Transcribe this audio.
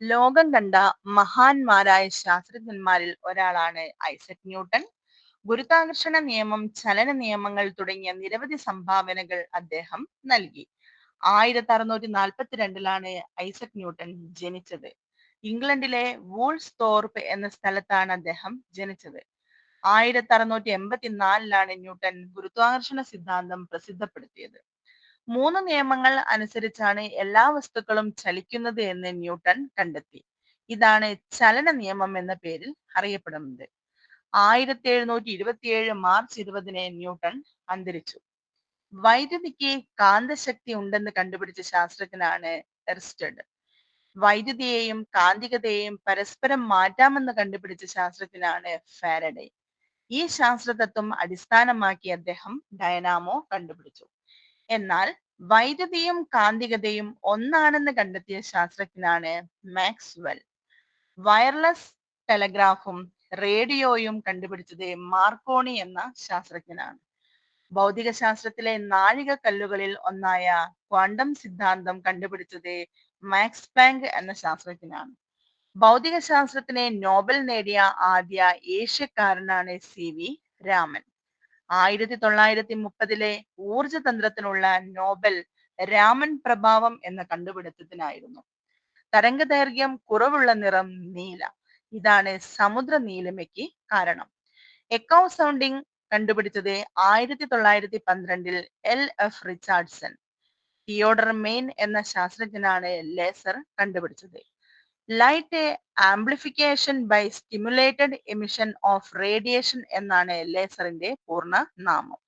ലോകം കണ്ട മഹാന്മാരായ ശാസ്ത്രജ്ഞന്മാരിൽ ഒരാളാണ് ഐസക് ന്യൂട്ടൺ. ഗുരുത്വാകർഷണ നിയമം ചലന നിയമങ്ങൾ തുടങ്ങിയ നിരവധി സംഭാവനകൾ അദ്ദേഹം നൽകി. ആയിരത്തി അറുന്നൂറ്റി നാൽപ്പത്തിരണ്ടിലാണ് ഐസക് ന്യൂട്ടൺ ജനിച്ചത്. ഇംഗ്ലണ്ടിലെ വൂൾസ് തോർപ്പ് എന്ന സ്ഥലത്താണ് അദ്ദേഹം ജനിച്ചത്. ആയിരത്തി അറുന്നൂറ്റി എൺപത്തിനാലിലാണ് ന്യൂട്ടൺ ഗുരുത്വാകർഷണ സിദ്ധാന്തം പ്രസിദ്ധപ്പെടുത്തിയത്. മൂന്ന് നിയമങ്ങൾ അനുസരിച്ചാണ് എല്ലാ വസ്തുക്കളും ചലിക്കുന്നത് എന്ന് ന്യൂട്ടൺ കണ്ടെത്തി. ഇതാണ് ചലന നിയമം എന്ന പേരിൽ അറിയപ്പെടുന്നത്. ആയിരത്തി എഴുന്നൂറ്റി ഇരുപത്തിയേഴ് മാർച്ച് ഇരുപതിന് ന്യൂട്ടൺ അന്തരിച്ചു. വൈദ്യുതിക്ക് കാന്തശക്തി ഉണ്ടെന്ന് കണ്ടുപിടിച്ച ശാസ്ത്രജ്ഞനാണ് എർസ്റ്റഡ് വൈദ്യുതിയെയും കാന്തികതയെയും പരസ്പരം മാറ്റാമെന്ന് കണ്ടുപിടിച്ച ശാസ്ത്രജ്ഞനാണ് ഫാരഡേ. ഈ ശാസ്ത്രതത്വം അടിസ്ഥാനമാക്കി അദ്ദേഹം ഡയനാമോ കണ്ടുപിടിച്ചു. എന്നാൽ വൈദ്യുതിയും കാന്തികതയും ഒന്നാണെന്ന് കണ്ടെത്തിയ ശാസ്ത്രജ്ഞനാണ് മാക്സ്വെൽ. വയർലെസ് ടെലഗ്രാഫും റേഡിയോയും കണ്ടുപിടിച്ചത് മാർക്കോണി എന്ന ശാസ്ത്രജ്ഞനാണ്. ഭൗതിക ശാസ്ത്രത്തിലെ നാഴികക്കല്ലുകളിൽ ഒന്നായ ക്വാണ്ടം സിദ്ധാന്തം കണ്ടുപിടിച്ചത് മാക്സ് പ്ലാങ്ക് എന്ന ശാസ്ത്രജ്ഞനാണ്. ഭൗതിക ശാസ്ത്രത്തിന് നോബൽ നേടിയ ആദ്യ ഏഷ്യക്കാരനാണ് സി വി രാമൻ. ആയിരത്തി തൊള്ളായിരത്തി മുപ്പതിലെ ഊർജതന്ത്രത്തിനുള്ള നോബൽ രാമൻ പ്രഭാവം എന്ന കണ്ടുപിടുത്തത്തിനായിരുന്നു. തരംഗദൈർഘ്യം കുറവുള്ള നിറം നീല. ഇതാണ് സമുദ്ര നീലിമയ്ക്ക് കാരണം. എക്കോ സൗണ്ടിങ് കണ്ടുപിടിച്ചത് ആയിരത്തി തൊള്ളായിരത്തി പന്ത്രണ്ടിൽ L F Richardson Theodore Maiman എന്ന ശാസ്ത്രജ്ഞനാണ് ലേസർ കണ്ടുപിടിച്ചത്. Light amplification by stimulated emission of radiation എന്നാണ് ലേസറിന്റെ പൂർണ നാമം.